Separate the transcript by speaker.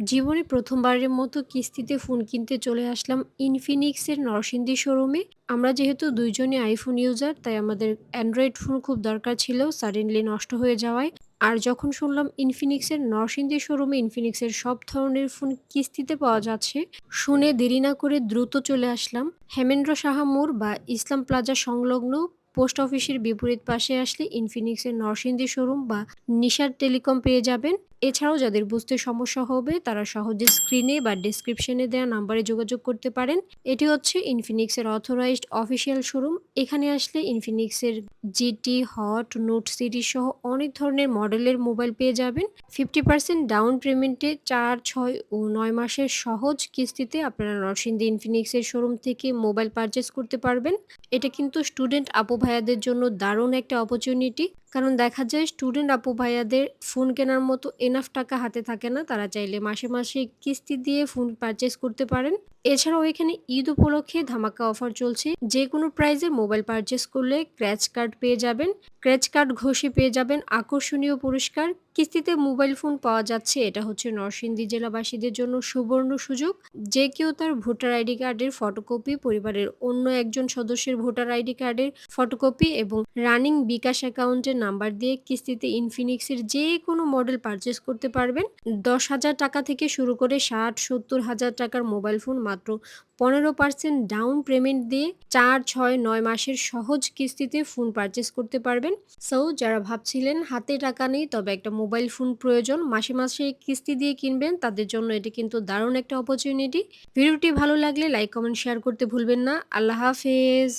Speaker 1: জীবনে প্রথমবারের মতো কিস্তিতে ফোন কিনতে চলে আসলাম ইনফিনিক্সের নরসিংদী শোরুমে। আমরা যেহেতু ২ জনই আইফোন ইউজার তাই আমাদের অ্যান্ড্রয়েড ফোন খুব দরকার ছিল সাডেনলি নষ্ট হয়ে যাওয়ায়। আর যখন শুনলাম ইনফিনিক্সের নরসিংদী শোরুমে ইনফিনিক্সের সব ধরনের ফোন কিস্তিতে পাওয়া যাচ্ছে, শুনে দেরি না করে দ্রুত চলে আসলাম হেমেন্দ্র সাহা মোড় বা ইসলাম প্লাজা সংলগ্ন পোস্ট অফিসের বিপরীত পাশে আসলে ইনফিনিক্সের নরসিংদী শোরুম বা নিশার টেলিকম পেয়ে যাবেন। এছাড়াও যাদের বুঝতে সমস্যা হবে তারা সহজে স্ক্রিনে বা ডেসক্রিপশনে দেওয়া নাম্বারে যোগাযোগ করতে পারেন। এটি হচ্ছে ইনফিনিক্সের অথরাইজড অফিসিয়াল শোরুম। এখানে আসলে ইনফিনিক্সের জিটি, হট, নোট সিরিজ সহ অনেক ধরনের মডেলের মোবাইল পেয়ে যাবেন। 50% ডাউন পেমেন্টে ৪, ৬ ও নয় মাসের সহজ কিস্তিতে আপনারা নরসিংদী ইনফিনিক্সের শোরুম থেকে মোবাইল পারচেস করতে পারবেন। এটা কিন্তু স্টুডেন্ট আপু ভাইয়াদের জন্য দারুণ একটা অপরচুনিটি। কারণ দেখা যায় স্টুডেন্ট আপু ভাইয়াদের ফোন কেনার মতো এনাফ টাকা হাতে থাকে না। তারা চাইলে মাসে, মাসে কিস্তি দিয়ে ফোন পারচেস করতে পারেন। এছাড়াও এখানে ঈদ উপলক্ষে ধামাকা অফার চলছে। যেকোনো প্রাইজে মোবাইল পারচেস করলে ক্র্যাচ কার্ড পেয়ে যাবেন। ক্র্যাচ কার্ড ঘষে পেয়ে যাবেন আকর্ষণীয় পুরস্কার। কিস্তিতে মোবাইল ফোন পাওয়া যাচ্ছে এটা হচ্ছে নরসিংদী জেলাবাসীদের জন্য সুবর্ণ সুযোগ। যে কেউ তার ভোটার আইডি কার্ডের ফটোকপি, পরিবারের অন্য একজন সদস্যের ভোটার আইডি কার্ডের ফটোকপি এবং রানিং বিকাশ অ্যাকাউন্টের নাম্বার দিয়ে কিস্তিতে ইনফিনিক্সের যেকোনো মডেল পারচেস করতে পারবেন। ১০,০০০ টাকা থেকে শুরু করে ৬০, ৭০ হাজার টাকার মোবাইল ফোন মাত্র ১৫% ডাউন পেমেন্ট দিয়ে ৪, ৬, ৯ মাসের সহজ কিস্তিতে ফোন পারচেস করতে পারবেন। সো যারা ভাবছিলেন হাতে টাকা নেই তবে একটা মোবাইল ফোন প্রয়োজন মাসে, মাসে কিস্তি দিয়ে কিনবেন তাদের জন্য এটি কিন্তু দারুণ একটা অপরচুনিটি। ভিডিওটি ভালো লাগলে লাইক, কমেন্ট, শেয়ার করতে ভুলবেন না। আল্লাহ হাফেজ।